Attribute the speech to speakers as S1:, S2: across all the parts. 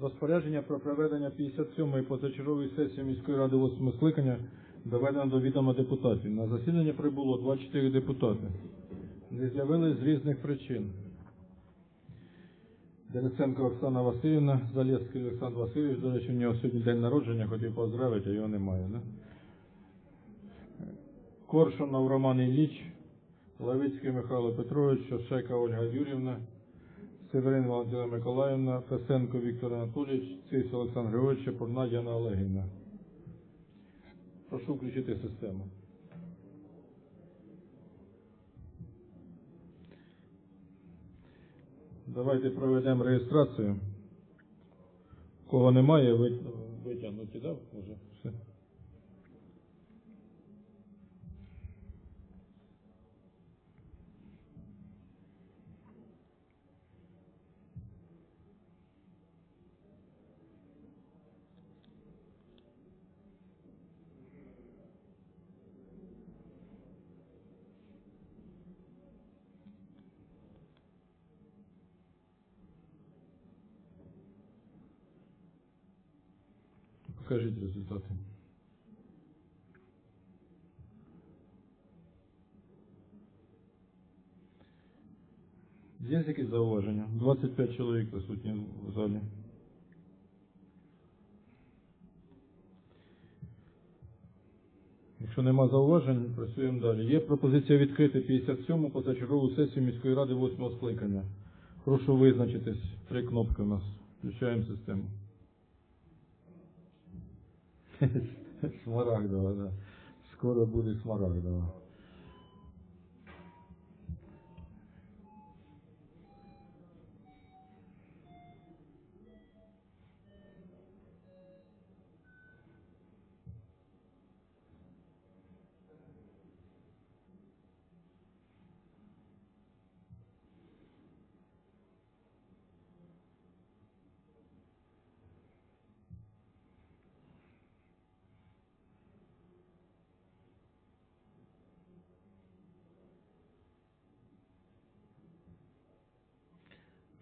S1: Розпорядження про проведення 57-ї позачергової сесії міської ради 8 скликання доведено до відома депутатів. На засідання прибуло 24 депутати. Не з'явились з різних причин. Денисенко Оксана Васильівна, Залєвський Олександр Васильович, до речі, у нього сьогодні день народження, хотів поздравити, а його немає. Да? Коршунов Роман Ілліч, Лавицький Михайло Петрович, Шевчека Ольга Юрівна, Северин Валентина Миколаївна, Фесенко Віктор Анатолійович, Цис Олександр Григорович, Чепурна Яна Олегівна. Прошу включити систему. Давайте проведемо реєстрацію. Кого немає, ви- витягнуті, да? Може, Покажіть результати. Є якісь зауваження? 25 чоловік присутні в залі. Якщо нема зауважень, працюємо далі. Є пропозиція відкрити 57-му позачергову сесію міської ради 8-го скликання. Прошу визначитись. Три кнопки у нас. Включаємо систему. Smaragdova, da. Skoro budi smaragdova.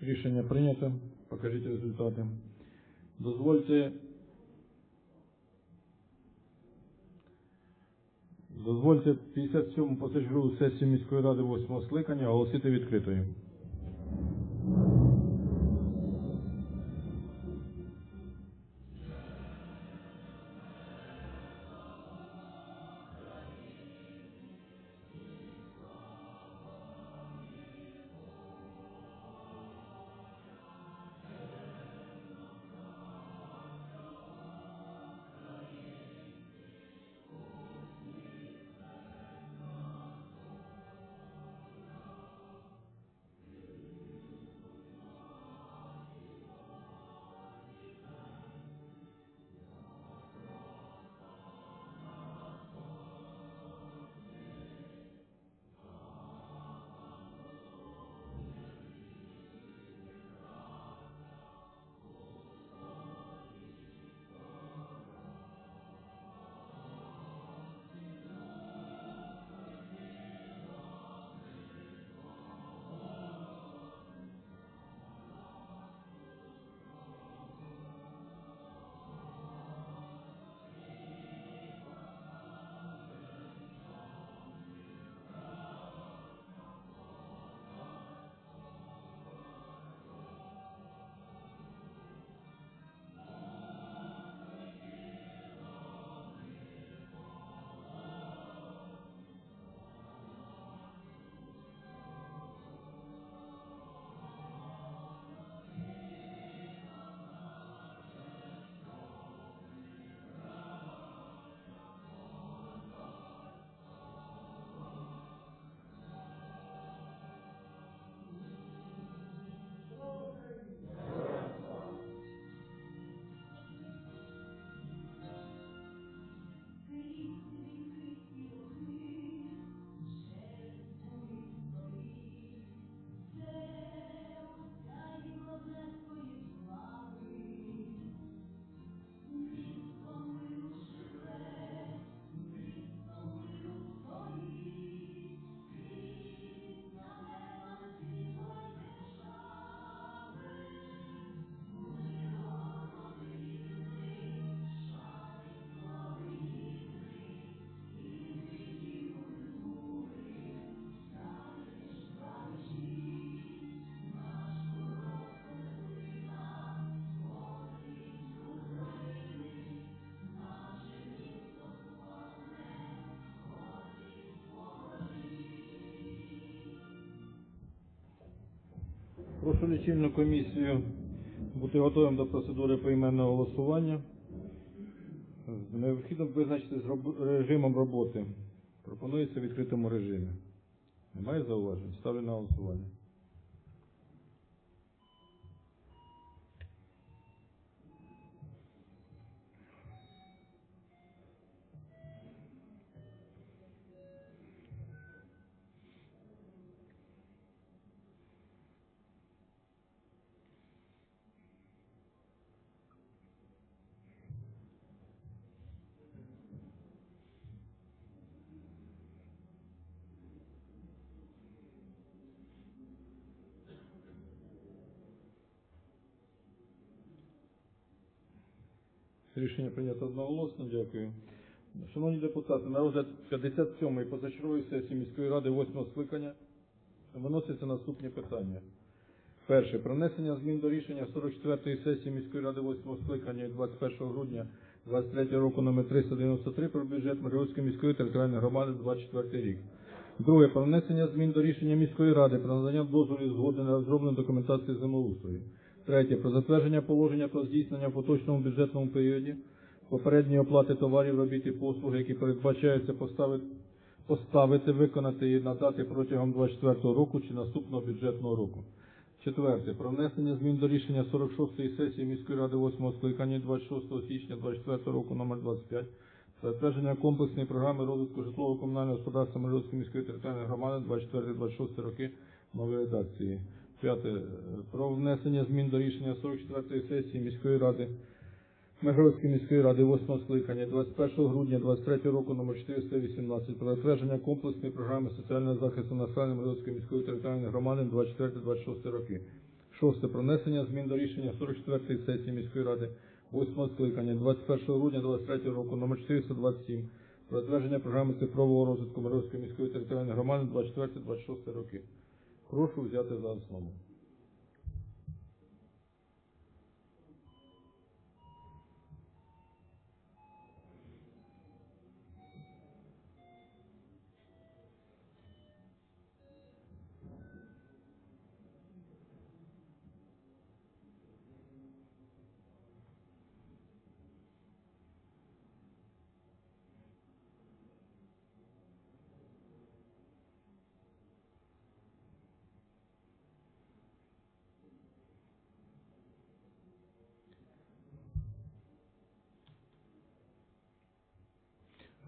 S1: Рішення прийнято. Покажіть результати. Дозвольте. Дозвольте 57 позачергову сесію міської ради 8 скликання оголосити відкритою. Прошу лічильну комісію бути готовим до процедури поіменного голосування. Необхідно визначити з режимом роботи. Пропонується в відкритому режимі. Немає зауважень? Ставлю на голосування. Рішення прийнято одноголосно. Дякую. Шановні депутати, на розгляд 57-ї позачергової сесії міської ради 8-го скликання виносяться наступні питання. Перше. Про внесення змін до рішення 44-ї сесії міської ради 8-го скликання 21 грудня 23 року номер 393 про бюджет Миргородської міської територіальної громади 24 рік. Друге. Про внесення змін до рішення міської ради про надання дозволів згоди на розроблену документацію землеустрою. Третє. Про затвердження положення про здійснення в поточному бюджетному періоді попередньої оплати товарів, робіт і послуг, які передбачаються поставити, поставити, виконати і надати протягом 24 року чи наступного бюджетного року. Четверте. Про внесення змін до рішення 46-ї сесії міської ради 8-го скликання 26 січня 24 року номер 25 затвердження комплексної програми розвитку житлово-комунального господарства Миргородської міської територіальної громади 24-26 роки нової редакції. П'яте. Е, Про внесення змін до рішення 44-ї сесії міської ради Миргородської міської ради 8 скликання 21 грудня 23 року номер 418 про затвердження комплексної програми соціального захисту населення Миргородської міської територіальної громади 24-26 роки. Шосте. Про внесення змін до рішення 44-ї сесії міської ради 8 скликання 21 грудня 23 року номер 427 про затвердження програми цифрового розвитку Миргородської міської територіальної громади 24-26 роки. Прошу взяти за основу.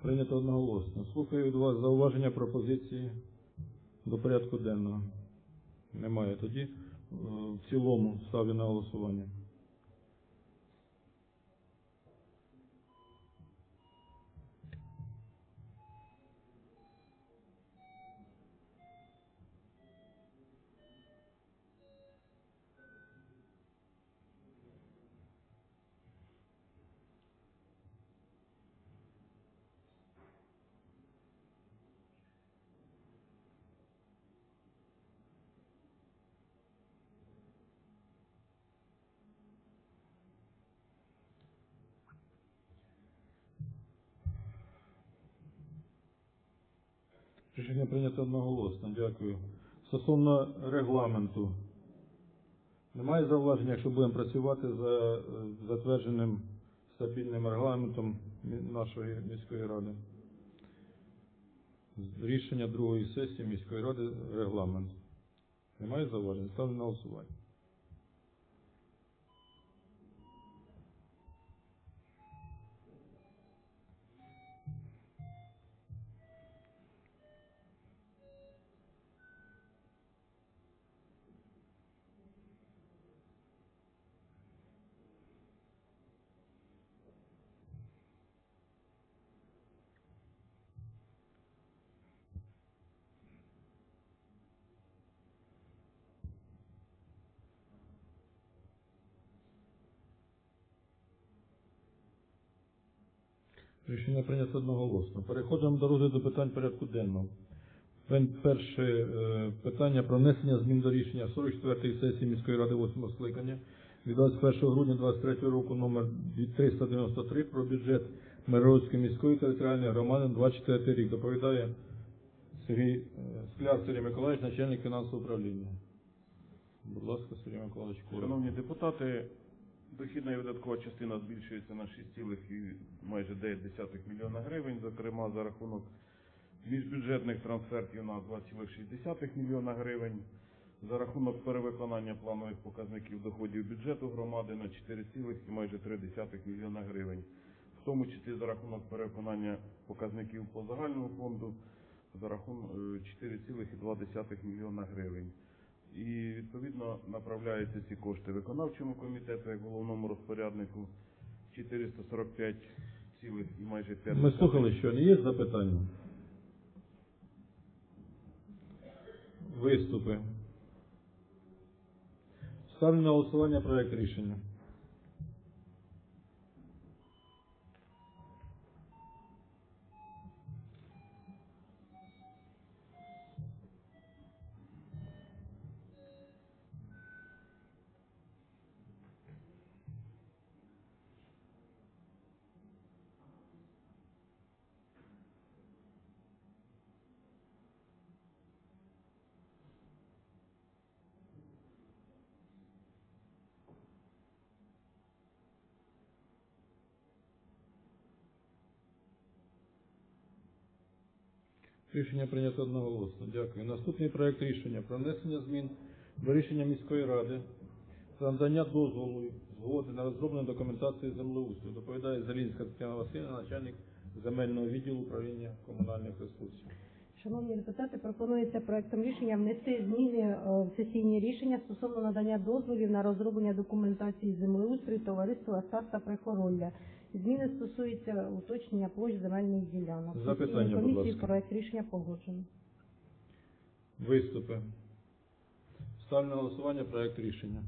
S1: Прийнято одноголосно. Слухаю від вас зауваження пропозиції до порядку денного. Немає. Тоді е, в цілому ставлю на голосування. Рішення прийнято одноголосно. Дякую. Стосовно регламенту. Немає зауваження, якщо будемо працювати за е, затвердженим стабільним регламентом нашої міської ради. Рішення другої сесії міської ради регламент. Немає зауважень? Ставлю на голосування. Рішення прийнято одноголосно. Переходимо до розгляду питань порядку денного. Перше е, питання про внесення змін до рішення 44-ї сесії міської ради 8 скликання від 21 грудня 23 року номер 393 про бюджет Миргородської міської територіальної громади на 24 рік. Доповідає Сергій е, Скляр Сергій Миколаївич, начальник фінансового управління. Будь ласка, Сергій Миколаївич.
S2: Шановні депутати, дохідна і видаткова частина збільшується на 6, майже 9 мільйона гривень, зокрема за рахунок міжбюджетних трансфертів на 2,6 мільйона гривень, за рахунок перевиконання планових показників доходів бюджету громади на 4, майже 3 мільйона гривень, в тому числі за рахунок перевиконання показників по загальному фонду за рахунок е, 4,2 мільйона гривень. І відповідно направляються ці кошти виконавчому комітету як головному розпоряднику 445 цілих і майже 5
S1: Ми слухали, що не є запитання? Виступи. Ставлю на голосування проект рішення. Рішення прийнято одноголосно. Дякую. Наступний проект рішення про внесення змін до рішення міської ради про надання дозволу згоди на розроблення документації землеустрою. Доповідає Залінська Тетяна Васильівна, начальник земельного відділу управління комунальних ресурсів.
S3: Шановні депутати, пропонується проектом рішення внести зміни е, в сесійні рішення стосовно надання дозволів на розроблення документації землеустрою товариства Старта Прихоролля. Зміни стосуються уточнення площ земельних ділянок.
S1: Запитання, будь
S3: комісії
S1: ласка.
S3: проект рішення погоджено.
S1: Виступи. Ставлю на голосування проект рішення.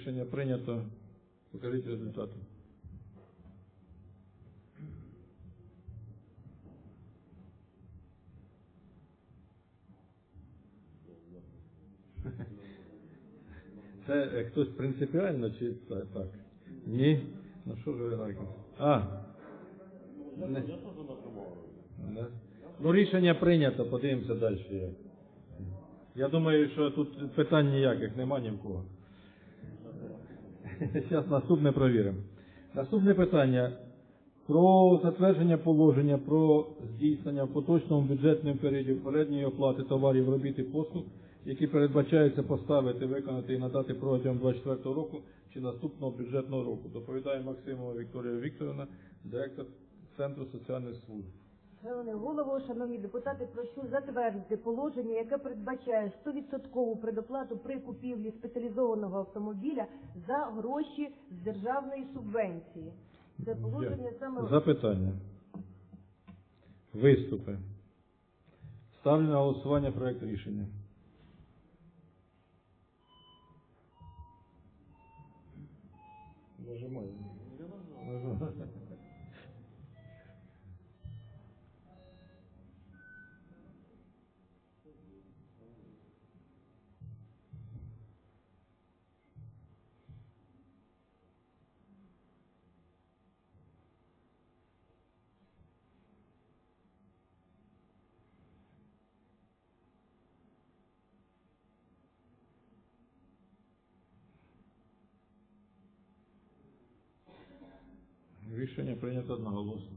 S1: Рішення прийнято. Покажіть результати. Це е, хтось принципіально чи та- так? Ні? Ну що ж ви так? А. Не. Ну рішення прийнято, подивимося далі. Я думаю, що тут питань ніяких нема ні в кого. Зараз наступне провіримо. Наступне питання про затвердження положення про здійснення в поточному бюджетному періоді передньої оплати товарів, робіт і послуг, які передбачається поставити, виконати і надати протягом 24 року чи наступного бюджетного року. Доповідає Максимова Вікторія Вікторівна, директор Центру соціальних служб.
S4: Шановний голово, шановні депутати, прошу затвердити положення, яке передбачає 100% предоплату при купівлі спеціалізованого автомобіля за гроші з державної субвенції. Це положення саме
S1: Запитання. Виступи. Ставлю на голосування проект рішення. Нажимай. Рішення прийнято одноголосно.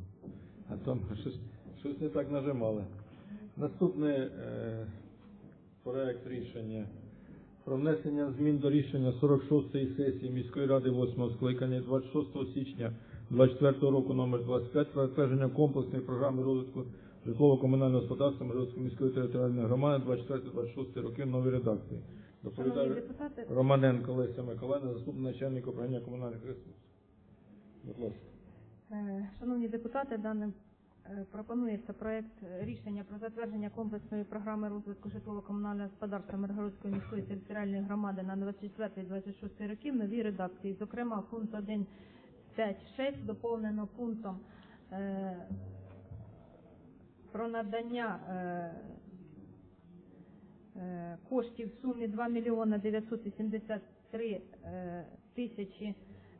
S1: А там щось, щось не так нажимали. Наступний е, проект рішення про внесення змін до рішення 46-ї сесії міської ради 8-го скликання 26 січня 24 року номер 25 про затвердження комплексної програми розвитку житлово-комунального господарства Миргородської міської територіальної громади 24-26 роки в новій редакції. Доповідає Романенко Леся Миколаївна, заступник начальника управління комунальних ресурсів. Будь ласка.
S5: Е, Шановні депутати, даним е, пропонується проект рішення про затвердження комплексної програми розвитку житлово-комунального господарства Миргородської міської територіальної громади на 24-26 роки в новій редакції. Зокрема, пункт 1.5.6 доповнено пунктом е, про надання коштів в сумі 2 мільйона 983 е, тисячі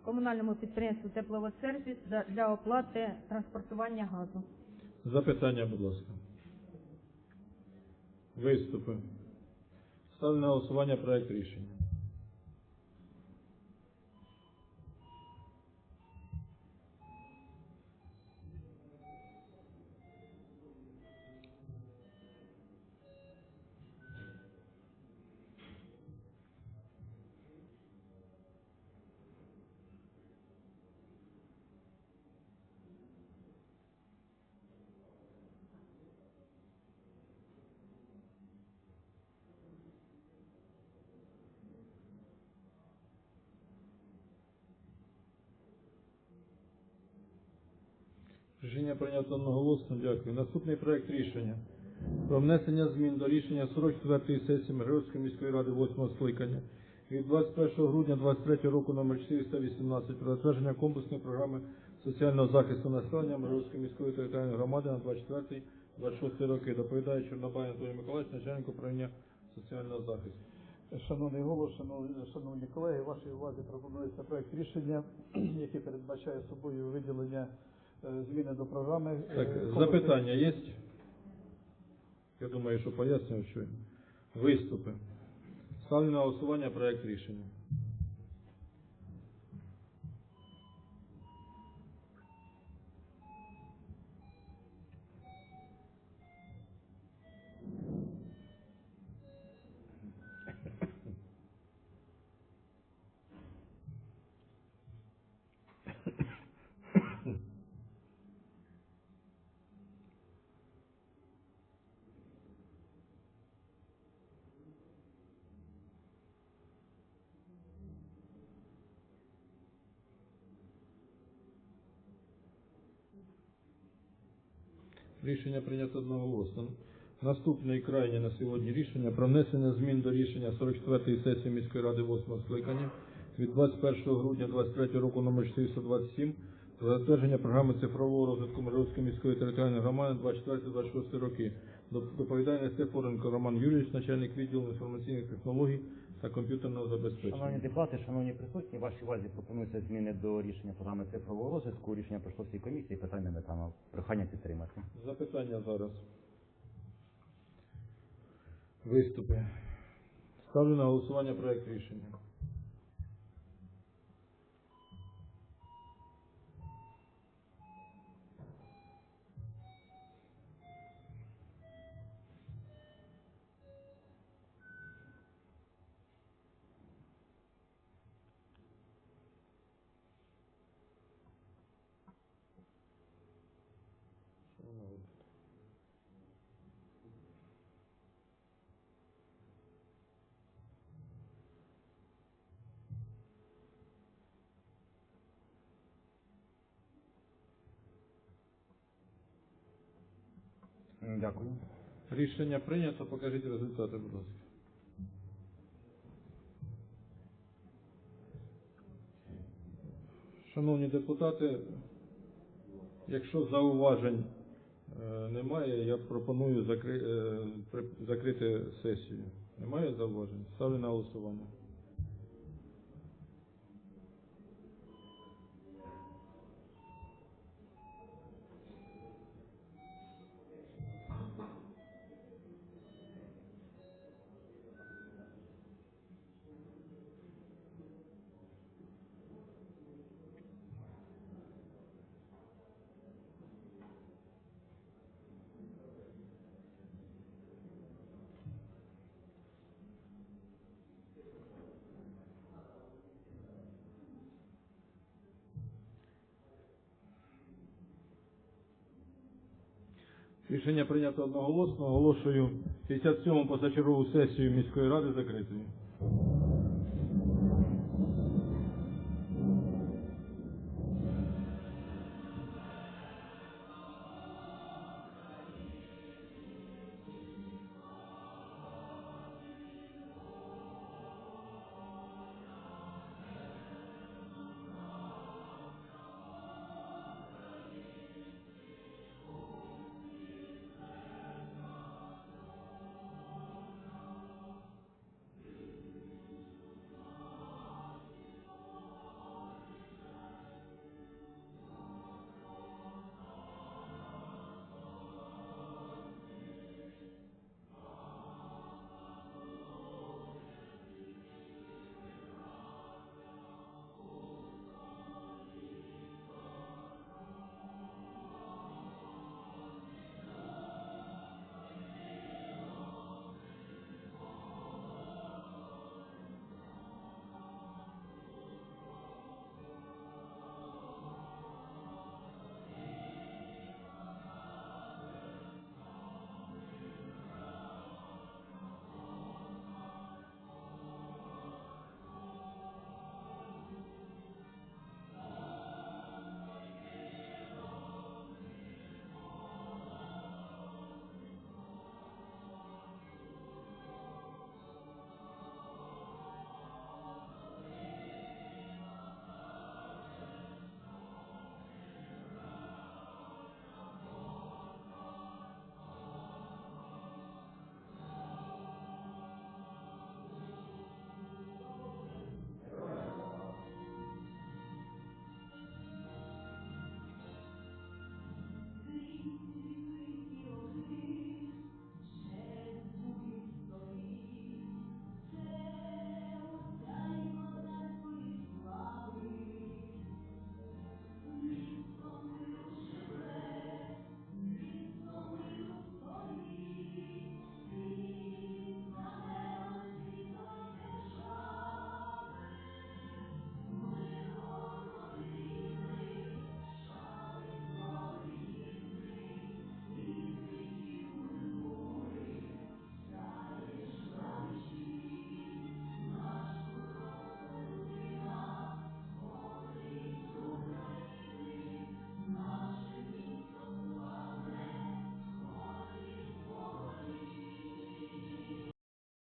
S5: комунальному підприємству «Тепловодсервіс» для- оплати транспортування газу.
S1: Запитання, будь ласка. Виступи. Ставлю на голосування проект рішення. Рішення прийнято одноголосно. Дякую. Наступний проект рішення про внесення змін до рішення 44-ї сесії Миргородської міської ради 8 скликання від 21 грудня 23 року номер 418 про затвердження комплексної програми соціального захисту населення Миргородської міської територіальної громади на 24-26 роки. Доповідає Чорнобай Анатолій Миколаївич, начальник управління соціального захисту.
S6: Шановний голос, шановні, колеги, вашій увазі пропонується проект рішення, який передбачає собою виділення зміни до програми. е,
S1: Так, запитання є? Я думаю, що пояснював що Виступи. Ставлю на голосування проект рішення. Рішення прийнято одноголосно. Наступне і крайнє на сьогодні рішення про внесення змін до рішення 44-ї сесії міської ради 8 скликання від 21 грудня 23 року номер 427 про затвердження програми цифрового розвитку Миргородської міської територіальної громади 24-26 роки. Доп- Доповідає Стефоренко Роман Юрійович, начальник відділу інформаційних технологій та комп'ютерного забезпечення.
S7: Шановні депутати, шановні присутні, вашій увазі пропонуються зміни до рішення програми цифрового розвитку. Рішення пройшло всій комісії, питання не там, прохання підтримати.
S1: Запитання зараз. Виступи. Ставлю на голосування проект рішення.
S7: Дякую.
S1: Рішення прийнято. Покажіть результати, будь ласка. Шановні депутати, якщо зауважень е, немає, я пропоную е, закрити сесію. Немає зауважень? Ставлю на голосування. Рішення прийнято одноголосно. Оголошую 57-му позачергову сесію міської ради закритою.